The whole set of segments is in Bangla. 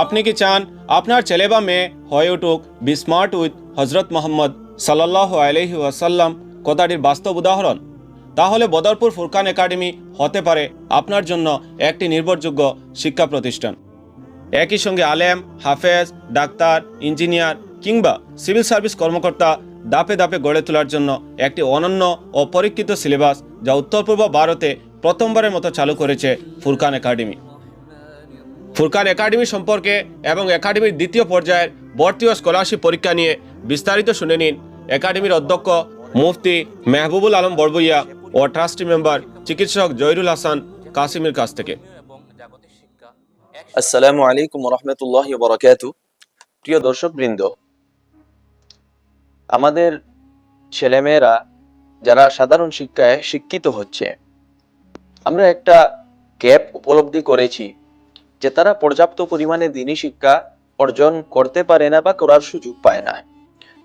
আপনি কি চান আপনার ছেলে বা মেয়ে হয়ে উঠুক বিস্মার্ট উইথ হজরত মোহাম্মদ সাল্লাহ আলহি ওয়াসাল্লাম, কথাটির বাস্তব উদাহরণ? তাহলে বদরপুর ফুরকান একাডেমি হতে পারে আপনার জন্য একটি নির্ভরযোগ্য শিক্ষা প্রতিষ্ঠান। একই সঙ্গে আলেম, হাফেজ, ডাক্তার, ইঞ্জিনিয়ার কিংবা সিভিল সার্ভিস কর্মকর্তা দাপে দাপে গড়ে তোলার জন্য একটি অনন্য ও পরীক্ষিত সিলেবাস যা উত্তর পূর্ব ভারতে প্রথমবারের মতো চালু করেছে ফুরকান একাডেমি। ফুরকান একাডেমি সম্পর্কে এবং একাডেমির দ্বিতীয় পর্যায়ের ভর্তি ও স্কলারশিপ পরীক্ষা নিয়ে বিস্তারিত শুনে নিন একাডেমির অধ্যক্ষ মুফতি মেহবুবুল আলম বড়বইয়া ও ট্রাস্টি মেম্বার চিকিৎসক জহিরুল হাসান কাসিমের কাছ থেকে। আসসালামু আলাইকুম রহমতুল্লাহ বরকাতু প্রিয় দর্শক বৃন্দ আমাদের ছেলেমেয়েরা যারা সাধারণ শিক্ষায় শিক্ষিত হচ্ছে, আমরা একটা গ্যাপ উপলব্ধি করেছি। যে তারা পর্যাপ্ত পরিমাণে দিনী শিক্ষা অর্জন করতে পারে না বা করার সুযোগ পায় না।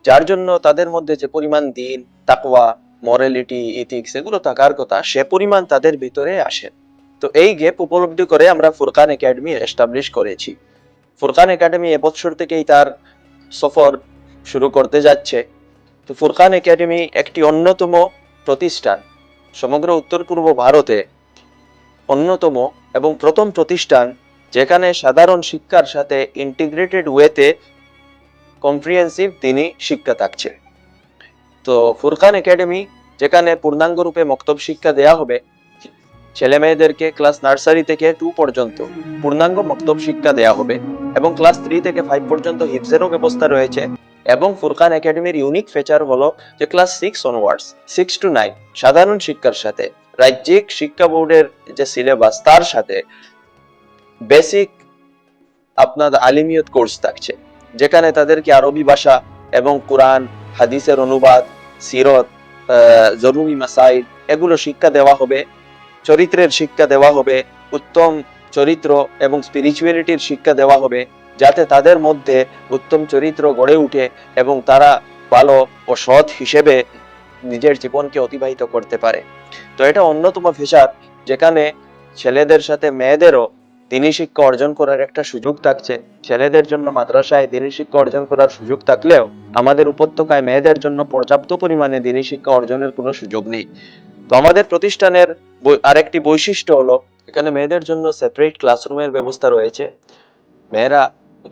যার জন্য তাদের মধ্যে যে পরিমাণ দিন, তাকওয়া মরালিটি ইথিক্স এগুলো থাকার কথা, সে পরিমাণ তাদের ভিতরে আসে। তো এই গ্যাপ উপলব্ধি করে আমরা ফুরকান একাডেমি এস্টাবলিশ করেছি। ফুরকান একাডেমি এবছর থেকেই তার সফর শুরু করতে যাচ্ছে। তো ফুরকান একাডেমি একটি অন্যতম প্রতিষ্ঠান। সমগ্র উত্তর পূর্ব ভারতে অন্যতম এবং প্রথম প্রতিষ্ঠান যেখানে সাধারণ শিক্ষার সাথে ইন্টিগ্রেটেড ওয়েতে কম্প্রিহেন্সিভ তিনি শিক্ষা থাকছে তো ফুরকান একাডেমি, যেখানে পূর্ণাঙ্গ রূপে মক্তব শিক্ষা দেয়া হবে, ছেলে মেয়েদেরকে ক্লাস নার্সারি থেকে টু পর্যন্ত পূর্ণাঙ্গ মক্তব শিক্ষা দেয়া হবে এবং ক্লাস থ্রি থেকে ফাইভ পর্যন্ত হিপসেরও ব্যবস্থা রয়েছে এবং ফুরকান একাডেমির ইউনিক ফিচার হলো যে class six onwards six to nine সাধারণ শিক্ষার সাথে, রাজ্যিক শিক্ষা বোর্ডের যে সিলেবাস তার সাথে বেসিক আপনার আলিমিয়ত কোর্স থাকছে, যেখানে তাদেরকে আরবি ভাষা এবং কোরআন, হাদিসের অনুবাদ, সিরত জরুরি মাসাইল এগুলো শিক্ষা দেওয়া হবে, চরিত্রের শিক্ষা দেওয়া হবে, উত্তম চরিত্র এবং স্পিরিচুয়ালিটির শিক্ষা দেওয়া হবে, যাতে তাদের মধ্যে উত্তম চরিত্র গড়ে উঠে এবং তারা ভালো ও সৎ হিসেবে নিজের জীবনকে অতিবাহিত করতে পারে। তো এটা অন্যতম ফিচার যেখানে ছেলেদের সাথে মেয়েদেরও দিনী শিক্ষা অর্জন করার একটা সুযোগ থাকছে। ছেলেদের জন্য মাদ্রাসায় দিনী শিক্ষা অর্জন করার সুযোগ থাকলেও আমাদের উপত্যকায় মেয়েদের জন্য পর্যাপ্ত পরিমাণে দিনী শিক্ষা অর্জনের কোনো সুযোগ নেই। তো আমাদের প্রতিষ্ঠানের আরেকটি বৈশিষ্ট্য হলো, এখানে মেয়েদের জন্য সেপারেট ক্লাসরুমের ব্যবস্থা রয়েছে। মেয়েরা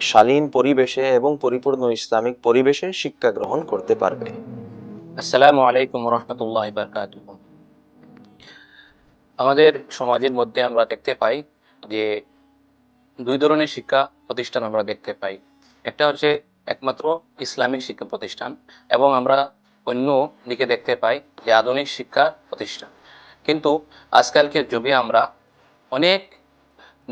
শালীন পরিবেশে এবং পরিপূর্ণ ইসলামিক পরিবেশে শিক্ষা গ্রহণ করতে পারবে। আসসালামু আলাইকুম রহমতুল্লাহ আমাদের সমাজের মধ্যে আমরা দেখতে পাই যে দুই ধরনের শিক্ষা প্রতিষ্ঠান আমরা দেখতে পাই। একটা হচ্ছে একমাত্র ইসলামিক শিক্ষা প্রতিষ্ঠান এবং আমরা অন্য দিকে দেখতে পাই যে আধুনিক শিক্ষা প্রতিষ্ঠান। কিন্তু আজকালকের যুগে আমরা অনেক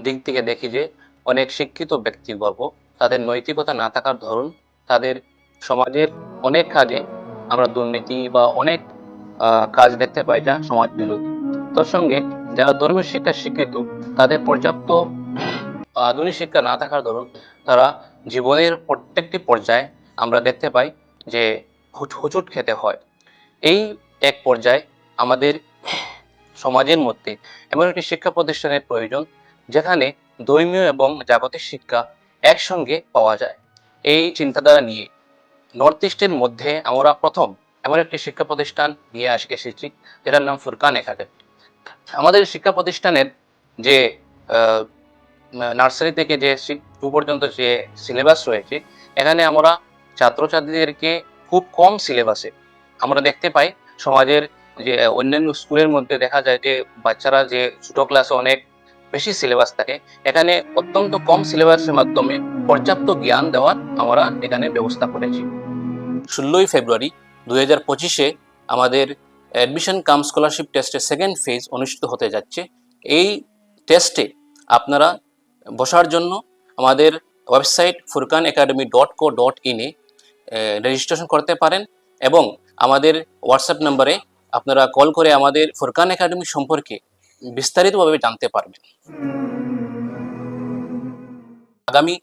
দিক থেকে দেখি যে অনেক শিক্ষিত ব্যক্তিবর্গ তাদের নৈতিকতা না থাকার ধরুন তাদের সমাজের অনেক কাজে আমরা দুর্নীতি বা অনেক কাজ দেখতে পাই যা সমাজ বিরোধী তার সঙ্গে যারা ধর্মীয় শিক্ষা শিক্ষিত, তাদের পর্যাপ্ত আধুনিক শিক্ষা না থাকার দরুন তারা জীবনের প্রত্যেকটি পর্যায়ে আমরা দেখতে পাই যে হুচ- হুচুট খেতে হয়। এই এক পর্যায়ে আমাদের সমাজের মধ্যে এমন একটি শিক্ষা প্রতিষ্ঠানের প্রয়োজন যেখানে ধর্মীয় এবং জাগতিক শিক্ষা একসঙ্গে পাওয়া যায়। এই চিন্তাধারা নিয়ে নর্থ ইস্টের মধ্যে আমরা প্রথম এমন একটি শিক্ষা প্রতিষ্ঠান নিয়ে এসেছি যেটার নাম ফুরকান একাডেমি আমাদের শিক্ষা প্রতিষ্ঠানের যে নার্সারি থেকে যে টু পর্যন্ত যে সিলেবাস রয়েছে, এখানে আমরা ছাত্রছাত্রীদেরকে খুব কম সিলেবাসে আমরা দেখতে পাই। সমাজের যে, অন্যান্য স্কুলের মধ্যে দেখা যায় যে, বাচ্চারা যে, ছোট ক্লাসে অনেক বেশি সিলেবাস থাকে, এখানে অত্যন্ত কম সিলেবাসের মাধ্যমে পর্যাপ্ত জ্ঞান দেওয়ার আমরা এখানে ব্যবস্থা করেছি। ষোলোই ফেব্রুয়ারি দুই আমাদের অ্যাডমিশন কাম স্কলারশিপ টেস্টের সেকেন্ড ফেজ অনুষ্ঠিত হতে যাচ্ছে। এই টেস্টে আপনারা বসার জন্য আমাদের website Furqan academy dot co dot ইনে রেজিস্ট্রেশন করতে পারেন এবং আমাদের হোয়াটসঅ্যাপ নম্বরে আপনারা কল করে আমাদের ফুরকান একাডেমি সম্পর্কে বিস্তারিতভাবে জানতে পারবেন। আগামী